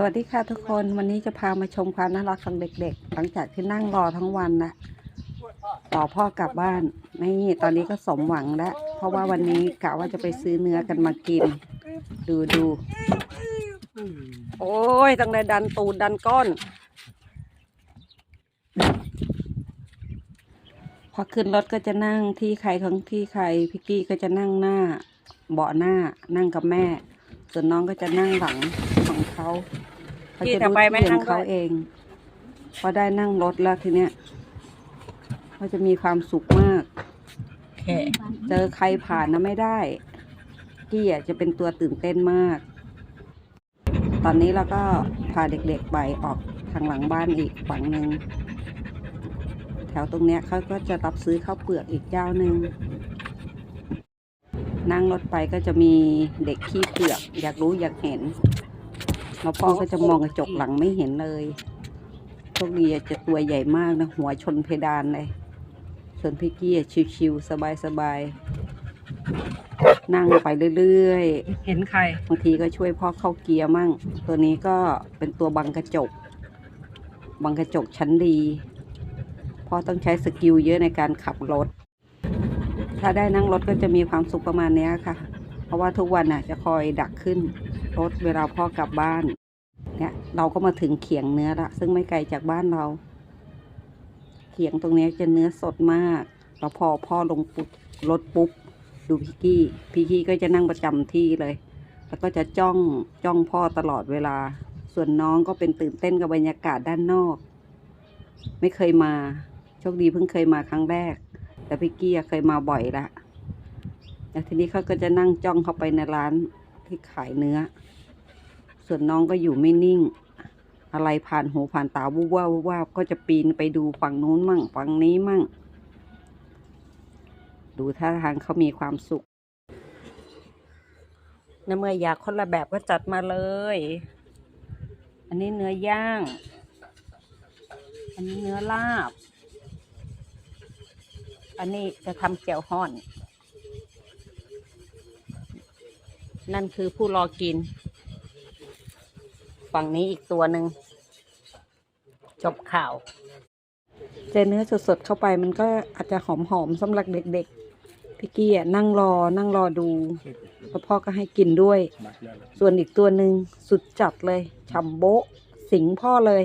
สวัสดีค่ะทุกคนวันนี้จะพามาชมความน่ารักของเด็ก ๆ หลังจากที่นั่งรอทั้งวันนะรอพ่อกลับบ้านนี่ตอนนี้ก็สมหวังแล้ว เพราะว่าวันนี้กะว่าจะไปซื้อเนื้อกันมากิน ดูดูโอ้ยตั้งแต่ดันตูดดันก้นพอขึ้นรถก็จะนั่งที่ใครของที่ใครพิกกี้ก็จะนั่งหน้า เบาะหน้านั่งกับแม่ ส่วนน้องก็จะนั่งหลังของเขา เขาพี่จะต่อรู้ไปที่ไม่ขนั่องงเขาด้วยเองพอได้นั่งรถแล้วทีเนี้ยเขาจะมีความสุขมากแค่เจอใครผ่านนะไม่ได้กี้อะจะเป็นตัวตื่นเต้นมาก ตอนนี้เราก็พาเด็กๆไปออกทางหลังบ้านอีกฝั่งหนึ่งแถวตรงเนี้ยเขาก็จะรับซื้อข้าวเปลือกอีกเจ้าหนึ่งนั่งรถไปก็จะมีเด็กขี้เปลือก อยากรู้อยากเห็น แล้วพ่อก็จะมองกระจกหลังไม่เห็นเลยโชคดีอะจะตัวใหญ่มากนะ หัวชนเพดานเลย ส่วนพี่กี้อะชิวๆสบายๆ นั่งไปเรื่อยๆ เห็นใคร บางทีก็ช่วยพ่อเข้าเกียร์มั่ง ตัวนี้ก็เป็นตัวบังกระจก บังกระจกชั้นดี พ่อต้องใช้สกิลเยอะในการขับรถ ถ้าได้นั่งรถก็จะมีความสุขประมาณเนี้ยค่ะ เพราะว่าทุกวันน่ะจะคอยดักขึ้น รถเวลาพ่อกลับบ้าน เนี่ย เราก็มาถึงเขียงเนื้อละซึ่งไม่ไกลจากบ้านเรา เขียงตรงนี้จะเนื้อสดมากแล้วพอพ่อลงปุ๊บรถปุ๊บ ดูพี่กี้พี่กี้ก็จะนั่งประจำที่เลย แล้วก็จะจ้องจ้องพ่อตลอดเวลา ส่วนน้องก็เป็นตื่นเต้นกับบรรยากาศด้านนอก ไม่เคยมาโชคดีเพิ่งเคยมาครั้งแรก แต่พี่กี้เคยมาบ่อยละแล้วทีนี้เขาก็จะนั่งจ้องเข้าไปในร้าน ที่ขายเนื้อ ส่วนน้องก็อยู่ไม่นิ่ง อะไรผ่านหูผ่านตาวูบว่าวูบว่าก็จะปีนไปดูฝั่งนู้นมั่งฝั่งนี้มั่ง ดูท่าทางเขามีความสุขในเมื่ออยากคนละแบบก็จัดมาเลย อันนี้เนื้อย่าง อันนี้เนื้อลาบ อันนี้จะทำแจ่วห่อน นั่นคือผู้รอกิน ฝั่งนี้อีกตัวหนึ่งจบข่าวเจอเนื้อสดๆเข้าไปมันก็อาจจะหอมๆสำหรับเด็กๆพี่กี้อะนั่งรอนั่งรอดูแล้วพ่อก็ให้กินด้วย ส่วนอีกตัวหนึ่งสุดจัดเลยฉ่ำโบ๊ะสิงพ่อเลย